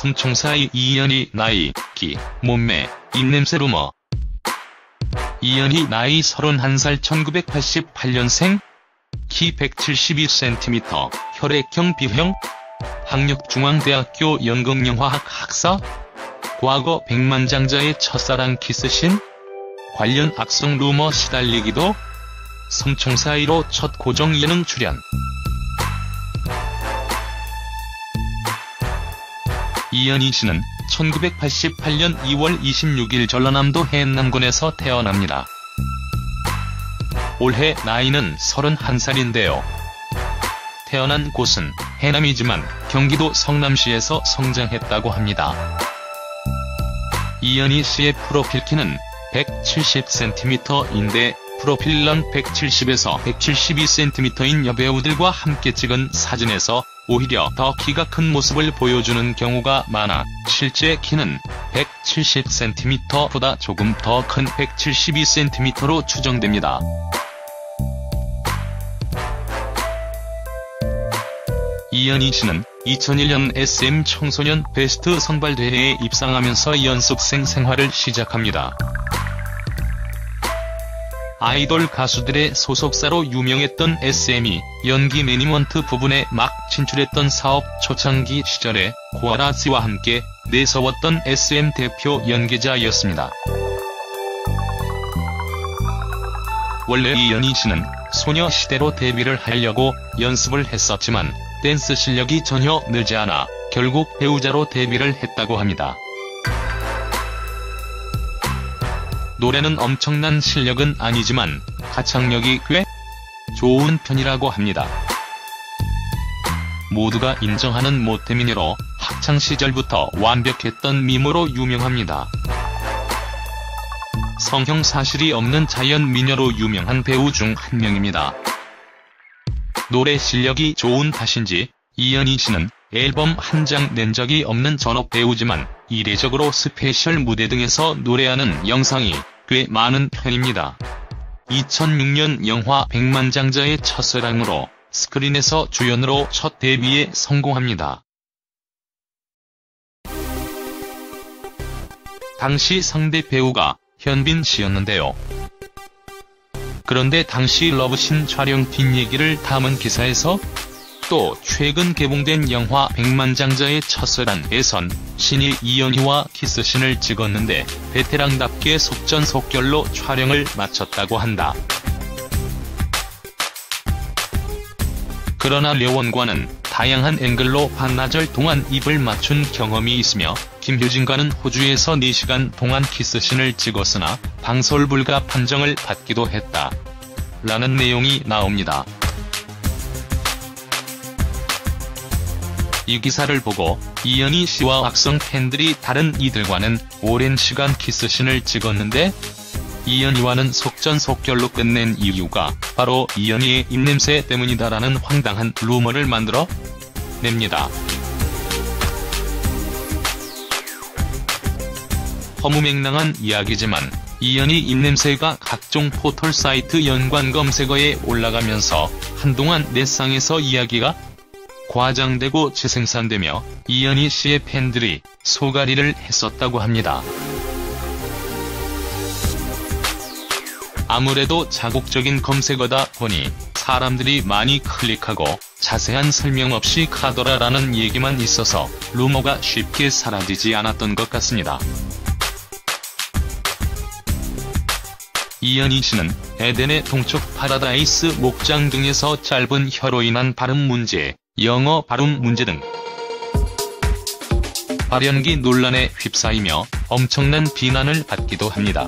성총사의 이연희 나이, 기, 몸매, 입냄새 루머. 이연희 나이 31살 1988년생. 키 172cm 혈액형 B형. 학력 중앙대학교 연극영화학 학사. 과거 백만장자의 첫사랑 키스신. 관련 악성 루머 시달리기도. 성총사 1호 첫 고정 예능 출연 이연희 씨는 1988년 2월 26일 전라남도 해남군에서 태어납니다. 올해 나이는 31살인데요. 태어난 곳은 해남이지만 경기도 성남시에서 성장했다고 합니다. 이연희 씨의 프로필 키는 170cm인데 프로필은 170에서 172cm인 여배우들과 함께 찍은 사진에서 오히려 더 키가 큰 모습을 보여주는 경우가 많아 실제 키는 170cm보다 조금 더 큰 172cm로 추정됩니다. 이연희 씨는 2001년 SM 청소년 베스트 선발대회에 입상하면서 연습생 생활을 시작합니다. 아이돌 가수들의 소속사로 유명했던 SM이 연기 매니먼트 부분에 막 진출했던 사업 초창기 시절에 고아라 씨와 함께 내세웠던 SM 대표 연기자였습니다. 원래 이연희 씨는 소녀시대로 데뷔를 하려고 연습을 했었지만 댄스 실력이 전혀 늘지 않아 결국 배우자로 데뷔를 했다고 합니다. 노래는 엄청난 실력은 아니지만 가창력이 꽤 좋은 편이라고 합니다. 모두가 인정하는 모태미녀로 학창시절부터 완벽했던 미모로 유명합니다. 성형 사실이 없는 자연 미녀로 유명한 배우 중 한 명입니다. 노래 실력이 좋은 탓인지 이연희 씨는 앨범 한 장 낸 적이 없는 전업 배우지만 이례적으로 스페셜 무대 등에서 노래하는 영상이 꽤 많은 편입니다. 2006년 영화 백만장자의 첫사랑으로 스크린에서 주연으로 첫 데뷔에 성공합니다. 당시 상대 배우가 현빈 씨였는데요. 그런데 당시 러브신 촬영 뒷얘기를 담은 기사에서 또 최근 개봉된 영화 백만장자의 첫사랑에선 신이 이연희와 키스신을 찍었는데 베테랑답게 속전속결로 촬영을 마쳤다고 한다. 그러나 려원과는 다양한 앵글로 반나절 동안 입을 맞춘 경험이 있으며 김효진과는 호주에서 4시간 동안 키스신을 찍었으나 방솔 불가 판정을 받기도 했다. 라는 내용이 나옵니다. 이 기사를 보고 이연희 씨와 악성 팬들이 다른 이들과는 오랜 시간 키스신을 찍었는데 이연희와는 속전속결로 끝낸 이유가 바로 이연희의 입냄새 때문이다라는 황당한 루머를 만들어 냅니다. 허무맹랑한 이야기지만 이연희 입냄새가 각종 포털 사이트 연관 검색어에 올라가면서 한동안 넷상에서 이야기가 과장되고 재생산되며 이연희 씨의 팬들이 소가리를 했었다고 합니다. 아무래도 자국적인 검색어다 보니 사람들이 많이 클릭하고 자세한 설명 없이 가더라라는 얘기만 있어서 루머가 쉽게 사라지지 않았던 것 같습니다. 이연희 씨는 에덴의 동쪽 파라다이스 목장 등에서 짧은 혀로 인한 발음 문제, 영어 발음 문제 등 발연기 논란에 휩싸이며 엄청난 비난을 받기도 합니다.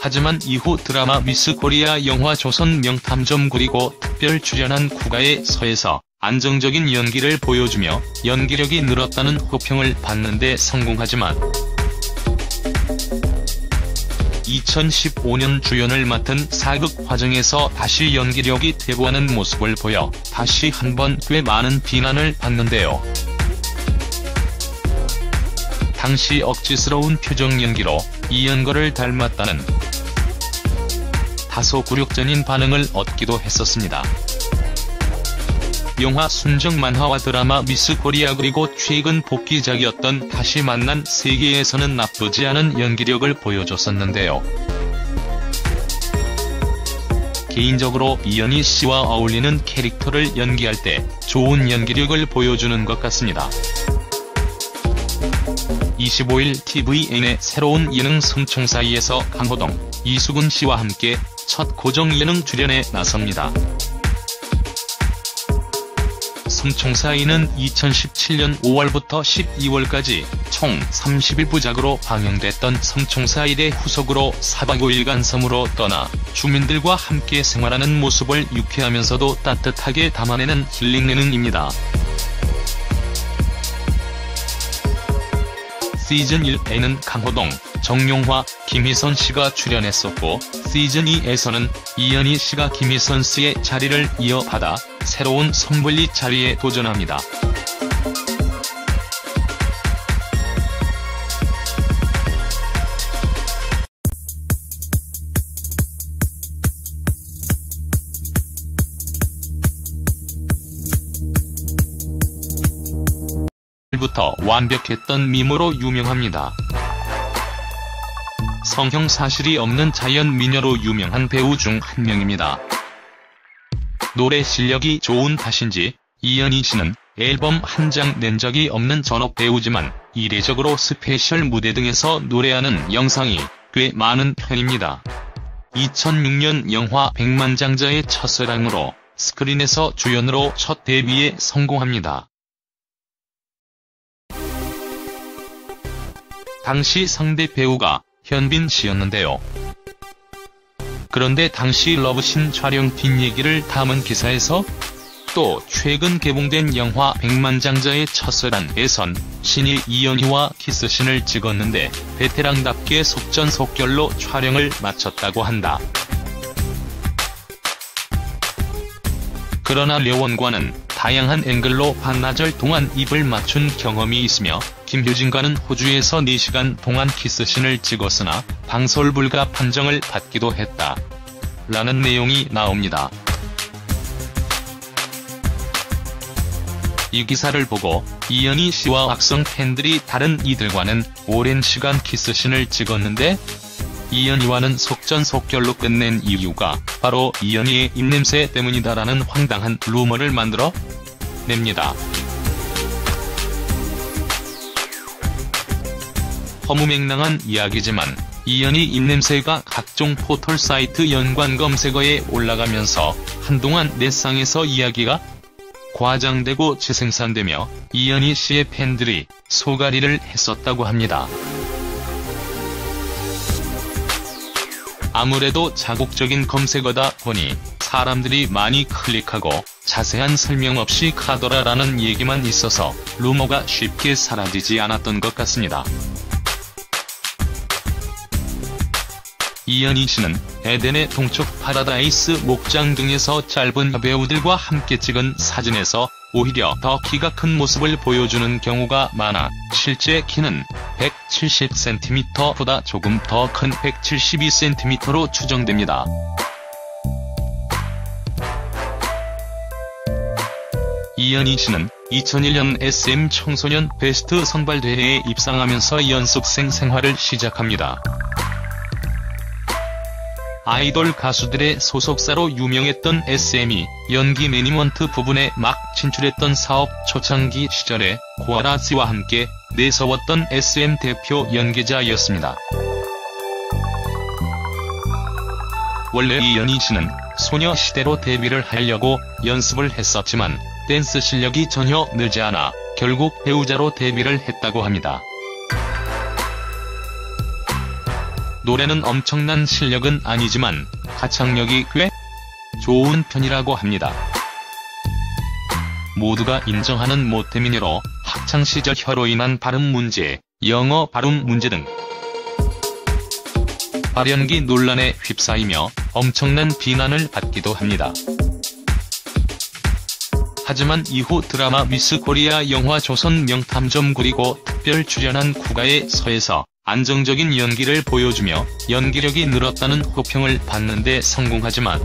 하지만 이후 드라마 미스 코리아 영화 조선 명탐정 그리고 특별 출연한 국가의 서에서 안정적인 연기를 보여주며 연기력이 늘었다는 호평을 받는데 성공하지만 2015년 주연을 맡은 사극 화정에서 다시 연기력이 퇴보하는 모습을 보여 다시 한번 꽤 많은 비난을 받는데요. 당시 억지스러운 표정 연기로 이연거를 닮았다는 다소 굴욕적인 반응을 얻기도 했었습니다. 영화 순정 만화와 드라마 미스 코리아 그리고 최근 복귀작이었던 다시 만난 세계에서는 나쁘지 않은 연기력을 보여줬었는데요. 개인적으로 이연희 씨와 어울리는 캐릭터를 연기할 때 좋은 연기력을 보여주는 것 같습니다. 25일 tvN의 새로운 예능 섬총사이에서 강호동, 이수근 씨와 함께 첫 고정 예능 출연에 나섭니다. 섬총사이는 2017년 5월부터 12월까지 총 31부작으로 방영됐던 섬총사일의 후속으로 4박 5일간 섬으로 떠나 주민들과 함께 생활하는 모습을 유쾌하면서도 따뜻하게 담아내는 힐링 예능입니다. 시즌1에는 강호동, 정용화, 김희선 씨가 출연했었고 시즌2에서는 이연희 씨가 김희선 씨의 자리를 이어받아 새로운 선불리 자리에 도전합니다. 부터 완벽했던 미모로 유명합니다. 성형 사실이 없는 자연 미녀로 유명한 배우 중 한 명입니다. 노래 실력이 좋은 탓인지 이연희 씨는 앨범 한 장 낸 적이 없는 전업 배우지만 이례적으로 스페셜 무대 등에서 노래하는 영상이 꽤 많은 편입니다. 2006년 영화 백만장자의 첫사랑으로 스크린에서 주연으로 첫 데뷔에 성공합니다. 당시 상대 배우가 현빈 씨였는데요. 그런데 당시 러브신 촬영 뒷얘기를 담은 기사에서 또 최근 개봉된 영화 백만장자의 첫사랑에선 신이 이연희와 키스신을 찍었는데 베테랑답게 속전속결로 촬영을 마쳤다고 한다. 그러나 려원과는 다양한 앵글로 반나절 동안 입을 맞춘 경험이 있으며 김효진과는 호주에서 4시간 동안 키스신을 찍었으나 방솔 불가 판정을 받기도 했다. 라는 내용이 나옵니다. 이 기사를 보고 이연희 씨와 악성 팬들이 다른 이들과는 오랜 시간 키스신을 찍었는데 이연희와는 속전속결로 끝낸 이유가 바로 이연희의 입냄새 때문이다라는 황당한 루머를 만들어 냅니다. 허무맹랑한 이야기지만 이연희 입냄새가 각종 포털 사이트 연관 검색어에 올라가면서 한동안 넷상에서 이야기가 과장되고 재생산되며 이연희 씨의 팬들이 소가리를 했었다고 합니다. 아무래도 자국적인 검색어다 보니 사람들이 많이 클릭하고 자세한 설명 없이 가더라라는 얘기만 있어서 루머가 쉽게 사라지지 않았던 것 같습니다. 이연희 씨는 에덴의 동쪽 파라다이스 목장 등에서 짧은 배우들과 함께 찍은 사진에서 오히려 더 키가 큰 모습을 보여주는 경우가 많아 실제 키는 170cm보다 조금 더 큰 172cm로 추정됩니다. 이연희 씨는 2001년 SM 청소년 베스트 선발대회에 입상하면서 연습생 생활을 시작합니다. 아이돌 가수들의 소속사로 유명했던 SM이 연기 매니먼트 부분에 막 진출했던 사업 초창기 시절에 고아라 씨와 함께 내세웠던 SM 대표 연기자였습니다. 원래 이연희 씨는 소녀시대로 데뷔를 하려고 연습을 했었지만 댄스 실력이 전혀 늘지 않아 결국 배우자로 데뷔를 했다고 합니다. 노래는 엄청난 실력은 아니지만 가창력이 꽤 좋은 편이라고 합니다. 모두가 인정하는 모태민요로 학창시절 혀로 인한 발음 문제, 영어 발음 문제 등 발연기 논란에 휩싸이며 엄청난 비난을 받기도 합니다. 하지만 이후 드라마 미스 코리아 영화 조선 명탐정 그리고 특별 출연한 국가의 서에서 안정적인 연기를 보여주며 연기력이 늘었다는 호평을 받는 데 성공하지만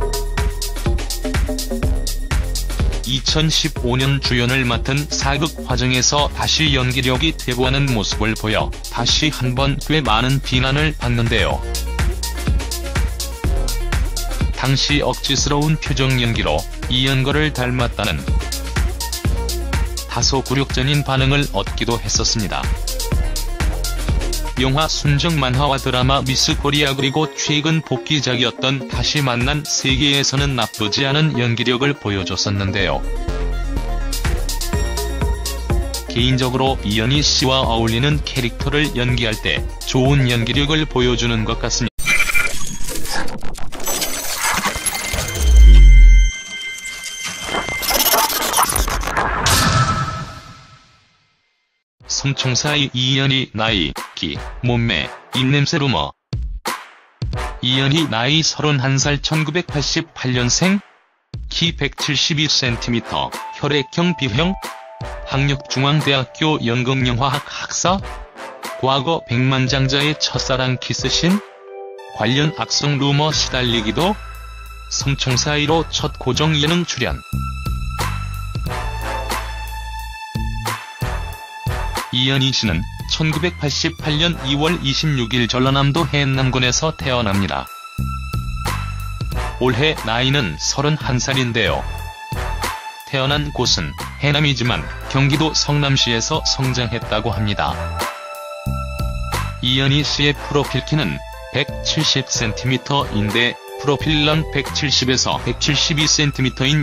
2015년 주연을 맡은 사극 화정에서 다시 연기력이 퇴보하는 모습을 보여 다시 한번 꽤 많은 비난을 받는데요. 당시 억지스러운 표정 연기로 이연거를 닮았다는 다소 굴욕적인 반응을 얻기도 했었습니다. 영화 순정 만화와 드라마 미스 코리아 그리고 최근 복귀작이었던 다시 만난 세계에서는 나쁘지 않은 연기력을 보여줬었는데요. 개인적으로 이연희 씨와 어울리는 캐릭터를 연기할 때 좋은 연기력을 보여주는 것 같습니다. 성총사의 이연희 나이, 기, 몸매, 입냄새 루머. 이연희 나이 31살 1988년생 키 172cm 혈액형 B형 학력 중앙대학교 연극영화학 학사 과거 백만장자의 첫사랑 키스신 관련 악성 루머 시달리기도 성총사 1호 첫 고정 예능 출연 이연희 씨는 1988년 2월 26일 전라남도 해남군에서 태어납니다. 올해 나이는 31살인데요. 태어난 곳은 해남이지만 경기도 성남시에서 성장했다고 합니다. 이연희 씨의 프로필 키는 170cm인데 프로필 런 170에서 172cm인